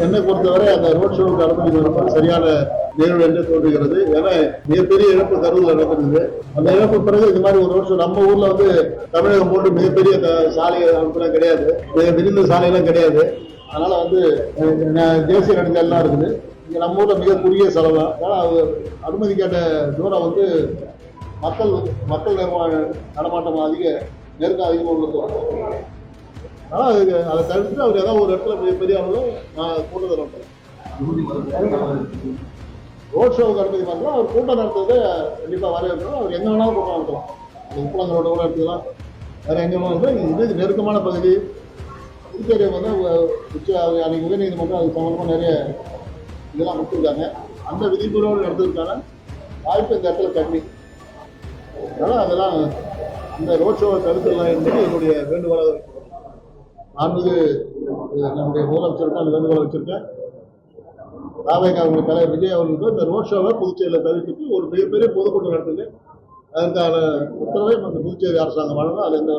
என்னை பொறுத்தவரை அந்த ரோட் ஷோவுக்கு அனுமதி மறுப்பது சரியான நிகழ்வு என்று தோன்றுகிறது. ஏன்னா மிகப்பெரிய இழப்பு கருவில் நடக்கிறது அந்த இழப்பு பிறகு இது மாதிரி ஒரு ரோட் ஷோ நம்ம ஊர்ல வந்து தமிழகம் போட்டு மிகப்பெரிய த- சாலை அமைப்புலாம் கிடையாது. மிக விரிந்த சாலையெல்லாம் கிடையாது. அதனால வந்து தேசிய நெடுஞ்சாலாம் இருக்குது. இங்கே நம்ம ஊரில் மிக குறுகிய செலவு. ஆனால் அது அனுமதி கேட்ட தூரம் வந்து மக்கள் மக்கள் நடமாட்டம் அதிக நெருக்கம் அதிகமாக உள்ளது. ஆனால் அதுக்கு அதை தடுத்துட்டு அவர் ஏதாவது ஒரு இடத்துல பெரிய அளவில் நான் கூட்டம் நடத்துறேன் ரோட் ஷோவுக்கு அனுமதி பண்ணலாம் அவர் கூட்டம் நடத்துறது கண்டிப்பாக வரவேற்கிறோம் அவர் எங்கே வேணாலும் கூட்டம் நடத்தலாம். அது உப்பளங்களோட கூட எடுத்துக்கலாம். வேறு எங்கே வேணாலும் இது நெருக்கமான பகுதி. புதுச்சேரி வந்து உ- உச்ச அன்னைக்கு உயர்நீதிமன்றம் அது சம்மந்தமாக நிறைய இதெல்லாம் கொடுத்துருக்காங்க. அந்த விதிமுறையோடு நடத்துறதுக்கான வாய்ப்பு இந்த இடத்துல கம்மி. அதனால் அதெல்லாம் இந்த ரோட் ஷோவை தடுத்துடலாம் என்பது என்னுடைய வேண்டுகோளாக இருக்கும். ஆன்மீக நம்முடைய முதலமைச்சருக்கும் அந்த வேண்டுகோளை வச்சிருக்கேன். ராவேகா அவங்க தலைவர் விஜய் அவர்களுக்கு இந்த ரோட் ஷோவை புதுச்சேரியில் தவிர்த்துட்டு ஒரு மிகப்பெரிய பொதுக்கூட்டம் நடத்துது. அதற்கான உத்தரவை நம்ம புதுச்சேரி அரசாங்கம் வழங்கும் அது எந்த